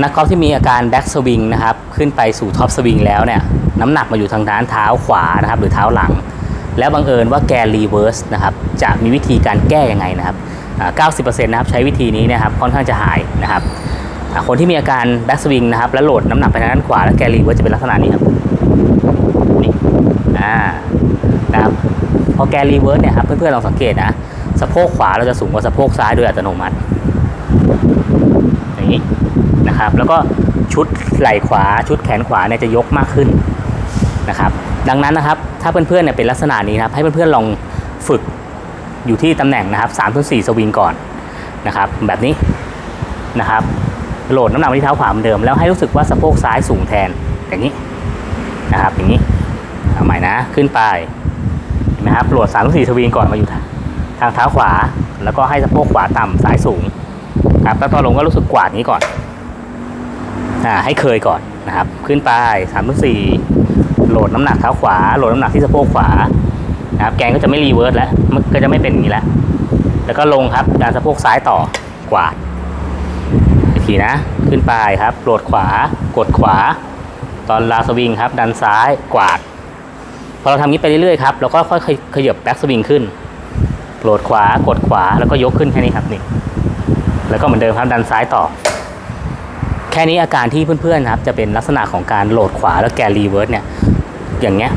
นักกอล์ฟที่มีอาการแบ็กสวิงนะครับขึ้นไปสู่ท็อปสวิงแล้วเนี่ยน้ำหนักมาอยู่ทางด้านเท้าขวานะครับหรือเท้าหลัง แล้วบังเอิญว่าแกรีเวิร์สนะครับจะมีวิธีการแก้ยังไงนะครับอ่า90%นะครับใช้วิธีนี้นะครับค่อนข้างจะหายนะครับคนที่มีอาการแบ็กสวิงนะครับแล้วโหลดน้ำหนักไปทางด้านขวาแล้วแกรีเวิร์สจะเป็นลักษณะนี้ครับนี่อ่านะครับพอแกรีเวิร์สเนี่ยครับเพื่อนๆลองสังเกตนะสะโพกขวาเราจะสูงกว่าสะโพกซ้ายโดยอัตโนมัติอย่างนี้ นะครับ แล้วก็ชุดไหล่ขวา ชุดแขนขวาเนี่ยจะยกมากขึ้นนะครับ ดังนั้นนะครับถ้าเพื่อนๆเนี่ยเป็นลักษณะนี้นะครับให้เพื่อนๆลองฝึกอยู่ที่ตำแหน่งนะครับ3ามสี่สวิงก่อนนะครับ แบบนี้นะครับโหลดน้ำหนักไปที่เท้าขวาเหมือนเดิมแล้วให้รู้สึกว่าสะโพกซ้ายสูงแทนอย่างนี้นะครับอย่างนี้เอาใหม่นะขึ้นไปเห็นไหมครับโหลด3ามสี่สวิงก่อนมาอยู่ทางเท้าขวา แล้วก็ให้สะโพกขวาต่ำซ้ายสูงครับแล้วตอนลงก็รู้สึกกวาดนี้ก่อน ให้เคยก่อนนะครับ ขึ้นไปสามสี่โหลดน้ำหนักเท้าขวา โหลดน้ำหนักที่สะโพกขวานะครับแกนก็จะไม่รีเวิร์สแล้วมันก็จะไม่เป็นอย่างนี้แล้วแล้วก็ลงครับดันสะโพกซ้ายต่อกวาดอีกทีนะ ขึ้นไปครับโหลดขวากดขวา ตอนลาสวิงครับ ดันซ้ายกวาดพอเราทำนี้ไปเรื่อยๆครับเราก็ค่อยๆขยับแบ็กสวิงขึ้นโหลดขวากดขวาแล้วก็ยกขึ้นแค่นี้ครับนี่แล้วก็เหมือนเดิมครับดันซ้ายต่อ แค่นี้อาการที่เพื่อนๆครับจะเป็นลักษณะของการโหลดขวาแล้วแกรีเวิร์สเนี่ยอย่างเงี้ย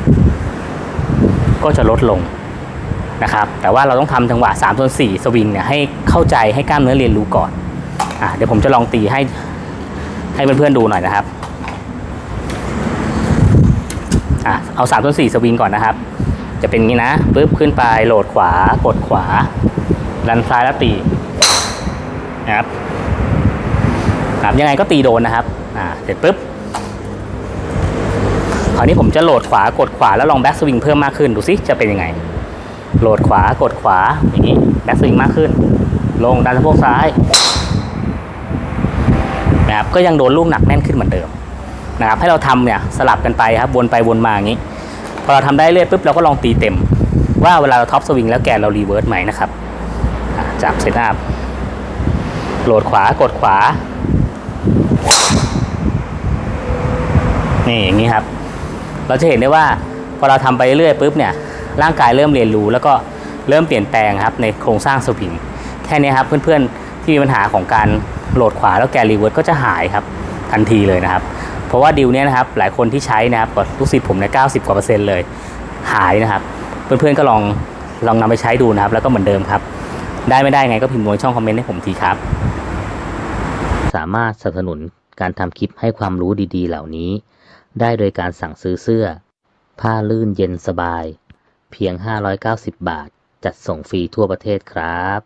ก็จะลดลงนะครับแต่ว่าเราต้องทำจังหวะ3ส่วน4สวิงเนี่ยให้เข้าใจให้กล้ามเนื้อเรียนรู้ก่อนอะเดี๋ยวผมจะลองตีให้ให้เพื่อนๆดูหน่อยนะครับอะเอา3ส่วน4สวิงก่อนนะครับ จะเป็นงี้นะปึ๊บขึ้นไปโหลดขวากดขวาดันซ้ายแล้วตีนะครับ ครับยังไงก็ตีโดนนะครับอ่าเสร็จปุ๊บคราวนี้ผมจะโหลดขวากดขวาแล้วลองแบ็กสวิงเพิ่มมากขึ้นดูซิจะเป็นยังไง โหลดขวากดขวาอย่างนี้แบ็กสวิงมากขึ้น ลงดันสะโพกซ้ายนะครับก็ยังโดนลูกหนักแน่นขึ้นเหมือนเดิมนะครับให้เราทำเนี่ยสลับกันไปครับวนไปวนมาอย่างนี้ พอเราทำได้เรื่อยปุ๊บเราก็ลองตีเต็ม ว่าเวลาเราท็อปสวิงแล้วแกนเรารีเวิร์สไหมนะครับจับเซตอัพโหลดขวากดขวา นี่อย่างนี้ครับ เราจะเห็นได้ว่าพอเราทำไปเรื่อยปุ๊บเนี่ยร่างกายเริ่มเรียนรู้ แล้วก็เริ่มเปลี่ยนแปลงครับในโครงสร้างสวิงแค่นี้ครับเพื่อนๆที่มีปัญหาของการโหลดขวาแล้วแกรีเวิร์สก็จะหายครับทันทีเลยนะครับ เพราะว่าดิวเนี้ยนะครับหลายคนที่ใช้นะครับกับลูกศิษย์ผมในย90กว่าเปอร์เซ็นต์เลยหายนะครับ เพื่อนๆก็ลองลองนำไปใช้ดูนะครับ แล้วก็เหมือนเดิมครับ ได้ไม่ได้ไงก็พิมพ์ไว้ช่องคอมเมนต์ให้ผมทีครับ สามารถสนับสนุนการทำคลิปให้ความรู้ดีๆ เหล่านี้ ได้โดยการสั่งซื้อเสื้อ ผ้าลื่นเย็นสบาย เพียง 590 บาท จัดส่งฟรีทั่วประเทศครับ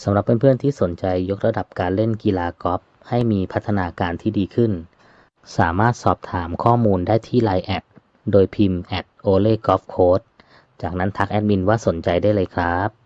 สำหรับเพื่อนๆที่สนใจยกระดับการเล่นกีฬากอล์ฟให้มีพัฒนาการที่ดีขึ้น สามารถสอบถามข้อมูลได้ที่ Line แอดโดยพิมพ์ at o l e golf coach จากนั้นทักแอดมินว่าสนใจได้เลยครับ